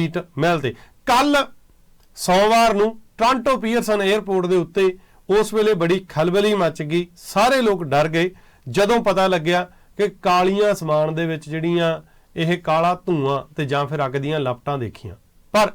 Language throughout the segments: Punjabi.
ਸੀਟ ਮਿਲਦੇ। ਕੱਲ ਸੋਮਵਾਰ ਨੂੰ ਟ੍ਰਾਂਟੋ ਪੀਅਰਸਨ 에ਅਰਪੋਰਟ ਦੇ ਉੱਤੇ ਉਸ ਵੇਲੇ ਬੜੀ ਖਲਬਲੀ ਮਚ ਗਈ। ਸਾਰੇ ਲੋਕ ਡਰ ਗਏ। ਜਦੋਂ ਪਤਾ ਲੱਗਿਆ ਕਿ ਕਾਲੀਆਂ ਸਮਾਨ ਦੇ ਵਿੱਚ ਜਿਹੜੀਆਂ ਇਹ ਕਾਲਾ ਧੂਆਂ ਤੇ ਜਾਂ ਫਿਰ ਅੱਗ ਦੀਆਂ ਲਪਟਾਂ ਦੇਖੀਆਂ। ਪਰ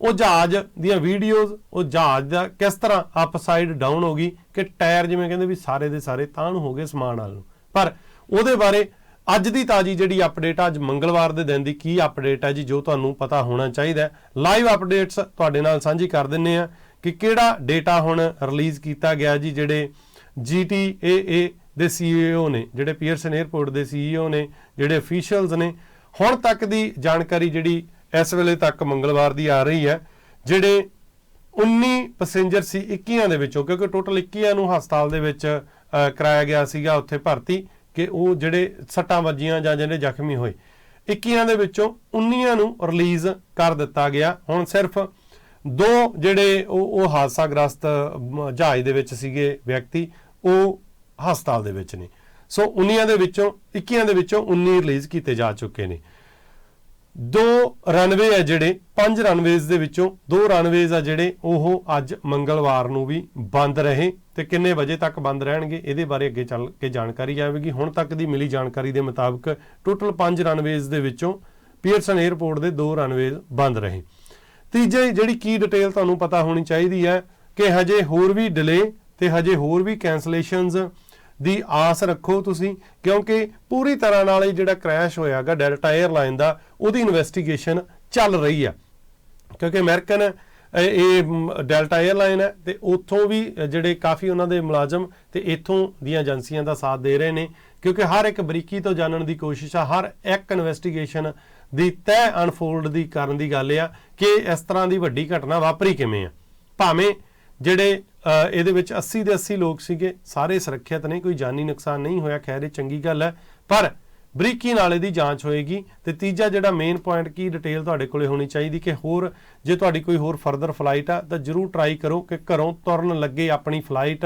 ਉਹ ਜਹਾਜ਼ ਦੀਆਂ ਵੀਡੀਓਜ਼, ਉਹ ਜਹਾਜ਼ ਦਾ ਕਿਸ ਤਰ੍ਹਾਂ ਅਪਸਾਈਡ ਡਾਊਨ ਹੋ ਗਈ ਕਿ ਟਾਇਰ ਜਿਵੇਂ ਕਹਿੰਦੇ ਵੀ ਸਾਰੇ ਦੇ ਸਾਰੇ ਤਾਂ ਨੂੰ ਹੋ ਗਏ ਸਮਾਨ ਨਾਲ ਨੂੰ। ਪਰ ਉਹਦੇ ਬਾਰੇ ਅੱਜ ਦੀ ਤਾਜੀ ਜਿਹੜੀ ਅਪਡੇਟ ਆ, ਅੱਜ ਮੰਗਲਵਾਰ ਦੇ ਦਿਨ ਦੀ ਕੀ ਅਪਡੇਟ ਹੈ ਜੀ, ਜੋ ਤੁਹਾਨੂੰ ਪਤਾ ਹੋਣਾ ਚਾਹੀਦਾ ਹੈ। ਲਾਈਵ ਅਪਡੇਟਸ ਤੁਹਾਡੇ ਨਾਲ ਸਾਂਝੀ ਕਰ ਦਿੰਨੇ ਆ ਕਿ ਕਿਹੜਾ ਡੇਟਾ ਹੁਣ ਰਿਲੀਜ਼ ਕੀਤਾ ਗਿਆ ਜੀ, ਜਿਹੜੇ GTAA ਦੇ CEO ਨੇ, ਜਿਹੜੇ ਪੀਅਰਸਨ 에ਅਰਪੋਰਟ ਦੇ CEO ਨੇ, ਜਿਹੜੇ ਅਫੀਸ਼ੀਅਲਸ ਨੇ, ਹੁਣ ਤੱਕ ਦੀ ਜਾਣਕਾਰੀ ਜਿਹੜੀ ਇਸ ਵੇਲੇ ਤੱਕ ਮੰਗਲਵਾਰ ਦੀ ਆ ਰਹੀ ਹੈ, ਜਿਹੜੇ 19 ਪੈਸੇਂਜਰ ਸੀ 21 ਦੇ ਵਿੱਚੋਂ, ਕਿਉਂਕਿ ਟੋਟਲ 21 ਨੂੰ ਹਸਪਤਾਲ ਦੇ ਵਿੱਚ ਕਰਾਇਆ ਗਿਆ ਸੀਗਾ, ਉੱਥੇ ਭਰਤੀ। ਕਿ ਉਹ ਜਿਹੜੇ ਸੱਟਾਂ ਵੱਜੀਆਂ ਜਾਂ ਜਿਹੜੇ ਜ਼ਖਮੀ ਹੋਏ। 21 ਦੇ ਵਿੱਚੋਂ 19 ਨੂੰ ਰਿਲੀਜ਼ ਕਰ ਦਿੱਤਾ ਗਿਆ। ਹੁਣ ਸਿਰਫ ਦੋ ਜਿਹੜੇ ਉਹ ਉਹ ਹਾਦਸਾਗ੍ਰਸਤ ਮ, ਜਹਾਜ਼ ਦੇ ਵਿੱਚ ਸੀਗੇ ਵਿਅਕਤੀ ਉਹ ਹਸਪਤਾਲ ਦੇ ਵਿੱਚ ਨੇ। ਸੋ 19 ਦੇ ਵਿੱਚੋਂ 21 ਦੇ ਵਿੱਚੋਂ 19 ਰਿਲੀਜ਼ ਕੀਤੇ ਜਾ ਚੁੱਕੇ ਨੇ। ਦੋ ਰਨਵੇ ਆ ਜਿਹੜੇ ਪੰਜ ਰਨਵੇਜ਼ ਦੇ ਵਿੱਚੋਂ ਦੋ ਰਨਵੇਜ਼ ਆ ਜਿਹੜੇ ਉਹ ਅੱਜ ਮੰਗਲਵਾਰ ਨੂੰ ਵੀ ਬੰਦ ਰਹੇ। ਤੇ ਕਿੰਨੇ ਵਜੇ ਤੱਕ ਬੰਦ ਰਹਿਣਗੇ, ਇਹਦੇ ਬਾਰੇ ਅੱਗੇ ਚੱਲ ਕੇ ਜਾਣਕਾਰੀ ਆਵੇਗੀ ਹੁਣ ਤੱਕ ਦੀ ਮਿਲੀ ਜਾਣਕਾਰੀ ਦੇ ਮੁਤਾਬਕ ਟੋਟਲ ਪੰਜ ਰਨਵੇਜ਼ ਦੇ ਵਿੱਚੋਂ ਪੀਅਰਸਨ 에ਅਰਪੋਰਟ ਦੇ ਦੋ ਰਨਵੇਜ਼ ਬੰਦ ਰਹੇ। ਤੀਜੇ ਜਿਹੜੀ ਕੀ ਡਿਟੇਲ ਤੁਹਾਨੂੰ ਪਤਾ ਹੋਣੀ ਚਾਹੀਦੀ ਹੈ ਕਿ ਹਜੇ ਹੋਰ ਵੀ ਡਿਲੇ ਤੇ ਹਜੇ ਹੋਰ ਵੀ ਕੈਂਸਲੇਸ਼ਨਸ ਦੀ ਆਸ ਰੱਖੋ ਤੁਸੀਂ, ਕਿਉਂਕਿ ਪੂਰੀ ਤਰ੍ਹਾਂ ਨਾਲ ਇਹ ਜਿਹੜਾ ਕ੍ਰੈਸ਼ ਹੋਇਆਗਾ ਡੈਲਟਾ 에ਅਰਲਾਈਨ ਦਾ, ਉਹਦੀ ਇਨਵੈਸਟੀਗੇਸ਼ਨ ਚੱਲ ਰਹੀ ਆ। ਕਿਉਂਕਿ ਅਮਰੀਕਨ ਇਹ- ਡੈਲਟਾ 에ਅਰਲਾਈਨ ਹੈ ਤੇ ਉੱਥੋਂ ਵੀ ਜਿਹੜੇ ਕਾਫੀ ਉਹਨਾਂ ਦੇ ਮੁਲਾਜ਼ਮ ਤੇ ਇੱਥੋਂ ਦੀਆਂ ਏਜੰਸੀਆਂ ਦਾ ਸਾਥ ਦੇ ਰਹੇ ਨੇ, ਕਿਉਂਕਿ ਹਰ ਇੱਕ ਬਰੀਕੀ ਤੋਂ ਜਾਣਨ ਦੀ ਕੋਸ਼ਿਸ਼ ਆ, ਹਰ ਇੱਕ ਇਨਵੈਸਟੀਗੇਸ਼ਨ ਦੀ ਤੈਅ ਅਨਫੋਲਡ ਦੀ ਕਰਨ ਦੀ ਗੱਲ ਆ ਕਿ ਇਸ ਤਰ੍ਹਾਂ ਦੀ ਵੱਡੀ ਘਟਨਾ ਵਾਪਰੀ ਕਿਵੇਂ ਆ। ਭਾਵੇਂ ਜਿਹੜੇ ਇਹਦੇ ਵਿੱਚ 80 ਦੇ 80 ਲੋਕ ਸੀਗੇ, ਸਾਰੇ ਸੁਰੱਖਿਅਤ ਨੇ, ਕੋਈ ਜਾਨੀ ਨੁਕਸਾਨ ਨਹੀਂ ਹੋਇਆ, ਖੈਰ ਇਹ ਚੰਗੀ ਗੱਲ ਹੈ, ਪਰ ਬਰੀਕੀ ਨਾਲ ਇਹਦੀ ਜਾਂਚ ਹੋਏਗੀ ਤੇ ਤੀਜਾ ਜਿਹੜਾ ਮੇਨ ਪੁਆਇੰਟ ਕੀ ਡਿਟੇਲ ਤੁਹਾਡੇ ਕੋਲੇ ਹੋਣੀ ਚਾਹੀਦੀ ਕਿ ਹੋਰ ਜੇ ਤੁਹਾਡੀ ਕੋਈ ਹੋਰ ਫਰਦਰ ਫਲਾਈਟ ਆ, ਤਾਂ ਜਰੂਰ ਟਰਾਈ ਕਰੋ ਕਿ ਘਰੋਂ ਤੁਰਨ ਲੱਗੇ ਆਪਣੀ ਫਲਾਈਟ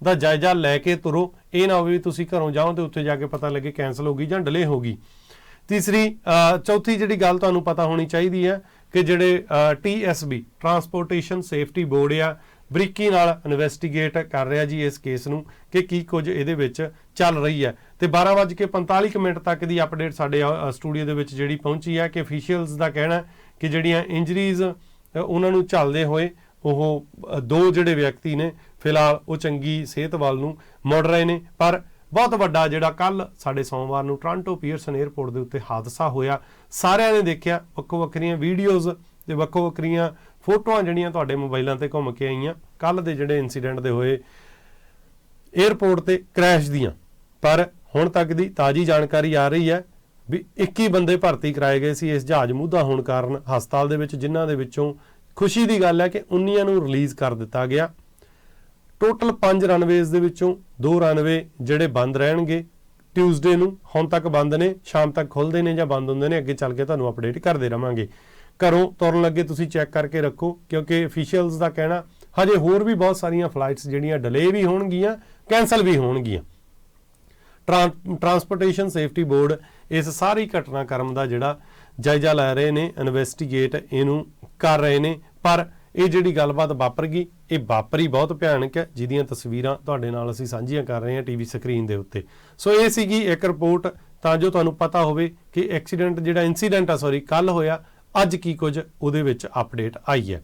ਦਾ ਜਾਇਜ਼ਾ ਲੈ ਕੇ ਤੁਰੋ। ਇਹ ਨਾ ਹੋਵੇ ਵੀ ਤੁਸੀਂ ਘਰੋਂ ਜਾਓ ਤੇ ਉੱਥੇ ਜਾ ਕੇ ਪਤਾ ਲੱਗੇ ਕੈਨਸਲ ਹੋ ਗਈ ਜਾਂ ਡਿਲੇ ਹੋ ਗਈ। ਤੀਸਰੀ ਚੌਥੀ ਜਿਹੜੀ ਗੱਲ ਤੁਹਾਨੂੰ ਪਤਾ ਹੋਣੀ ਚਾਹੀਦੀ ਹੈ ਕਿ ਜਿਹੜੇ ਟੀਐਸਬੀ ਟਰਾਂਸਪੋਰਟੇਸ਼ਨ ਸੇਫਟੀ ਬੋਰਡ ਆ, ਬਰੀਕੀ ਨਾਲ ਇਨਵੈਸਟੀਗੇਟ ਕਰ ਰਿਹਾ ਜੀ ਇਸ ਕੇਸ ਨੂੰ ਕਿ ਕੀ ਕੁਝ ਇਹਦੇ ਵਿੱਚ ਚੱਲ ਰਹੀ ਹੈ ਤੇ 12:45 ਕੁ ਮਿੰਟ ਤੱਕ ਦੀ ਅਪਡੇਟ ਸਾਡੇ ਸਟੂਡੀਓ ਦੇ ਵਿੱਚ ਜਿਹੜੀ ਪਹੁੰਚੀ ਹੈ ਕਿ ਅਫੀਸ਼ੀਅਲਸ ਦਾ ਕਹਿਣਾ ਕਿ ਜਿਹੜੀਆਂ ਇੰਜਰੀਜ਼ ਉਹਨਾਂ ਨੂੰ ਝੱਲਦੇ ਹੋਏ ਉਹ ਦੋ ਜਿਹੜੇ ਵਿਅਕਤੀ ਨੇ, ਫਿਲਹਾਲ ਉਹ ਚੰਗੀ ਸਿਹਤ ਵੱਲ ਨੂੰ ਮੁੜ ਰਹੇ ਨੇ। ਪਰ ਬਹੁਤ ਵੱਡਾ ਜਿਹੜਾ ਕੱਲ ਸਾਡੇ ਸੋਮਵਾਰ ਨੂੰ ਟ੍ਰਾਂਟੋ ਪੀਅਰਸਨ 에ਅਰਪੋਰਟ ਦੇ ਉੱਤੇ ਹਾਦਸਾ ਹੋਇਆ, ਸਾਰਿਆਂ ਨੇ ਦੇਖਿਆ, ਵੱਖੋ ਵੱਖਰੀਆਂ ਵੀਡੀਓਜ਼ ਤੇ ਵੱਖੋ ਵੱਖਰੀਆਂ ਫੋਟੋਆਂ ਜਿਹੜੀਆਂ ਤੁਹਾਡੇ ਮੋਬਾਈਲਾਂ ਤੇ ਘੁੰਮ ਕੇ ਆਈਆਂ ਕੱਲ ਦੇ ਜਿਹੜੇ ਇਨਸੀਡੈਂਟ ਦੇ ਹੋਏ 에ਅਰਪੋਰਟ ਤੇ ਕ੍ਰੈਸ਼ ਦੀਆਂ। ਪਰ ਹੁਣ ਤੱਕ ਦੀ ਤਾਜੀ ਜਾਣਕਾਰੀ ਆ ਰਹੀ ਹੈ ਵੀ 21 ਬੰਦੇ ਭਰਤੀ ਕਰਾਏ ਗਏ ਸੀ। ਇਸ ਜਹਾਜ਼ ਮੁੱਦਾ ਹੋਣ ਕਾਰਨ ਹਸਪਤਾਲ ਦੇ ਵਿੱਚ ਜਿਨ੍ਹਾਂ ਦੇ ਵਿੱਚੋਂ ਖੁਸ਼ੀ ਦੀ ਗੱਲ ਹੈ ਕਿ 19 ਨੂੰ ਰਿਲੀਜ਼ ਕਰ ਦਿੱਤਾ ਗਿਆ। ਟੋਟਲ 5 ਰਨਵੇਜ਼ ਦੇ ਵਿੱਚੋਂ ਦੋ ਰਨਵੇ ਜਿਹੜੇ ਬੰਦ ਰਹਿਣਗੇ। ਟਿਊਜ਼ਡੇ ਨੂੰ ਹੁਣ ਤੱਕ ਬੰਦ ਨੇ, ਸ਼ਾਮ ਤੱਕ ਖੁੱਲਦੇ ਨੇ ਜਾਂ ਬੰਦ ਹੁੰਦੇ ਨੇ, ਅੱਗੇ ਚੱਲ ਕੇ ਤੁਹਾਨੂੰ ਅਪਡੇਟ ਕਰਦੇ ਰਵਾਂਗੇ। ਘਰੋਂ ਤੁਰਨ ਲੱਗੇ ਤੁਸੀਂ ਚੈੱਕ ਕਰਕੇ ਰੱਖੋ, ਕਿਉਂਕਿ ਅਫੀਸ਼ੀਅਲਸ ਦਾ ਕਹਿਣਾ, ਹਜੇ ਹੋਰ ਵੀ ਬਹੁਤ ਸਾਰੀਆਂ ਫਲਾਈਟਸ ਜਿਹੜੀਆਂ ਡਿਲੇ ਵੀ ਹੋਣਗੀਆਂ ਕੈਨਸਲ ਵੀ ਹੋਣਗੀਆਂ। ਟਰਾਂਸਪੋਰਟੇਸ਼ਨ ਸੇਫਟੀ ਬੋਰਡ ਇਸ ਸਾਰੀ ਘਟਨਾਕ੍ਰਮ ਦਾ ਜਿਹੜਾ ਜਾਇਜ਼ਾ ਲੈ ਰਹੇ ਨੇ ਇਨਵੈਸਟੀਗੇਟ ਇਹਨੂੰ ਕਰ ਰਹੇ ਨੇ। ਪਰ ਇਹ ਜਿਹੜੀ ਗੱਲਬਾਤ ਵਾਪਰ ਗਈ, ਇਹ ਵਾਪਰੀ ਬਹੁਤ ਭਿਆਨਕ ਹੈ, ਜਿਹਦੀਆਂ ਤਸਵੀਰਾਂ ਤੁਹਾਡੇ ਨਾਲ ਅਸੀਂ ਸਾਂਝੀਆਂ ਕਰ ਰਹੇ ਹਾਂ ਟੀਵੀ ਸਕਰੀਨ ਦੇ ਉੱਤੇ। ਸੋ ਇਹ ਸੀਗੀ ਇੱਕ ਰਿਪੋਰਟ, ਤਾਂ ਜੋ ਤੁਹਾਨੂੰ ਪਤਾ ਹੋਵੇ ਕਿ ਐਕਸੀਡੈਂਟ ਜਿਹੜਾ ਇਨਸੀਡੈਂਟ ਆ ਸੌਰੀ ਕੱਲ ਹੋਇਆ, ਅੱਜ ਕੀ ਕੁਝ ਉਹਦੇ ਵਿੱਚ ਅਪਡੇਟ ਆਈ ਹੈ।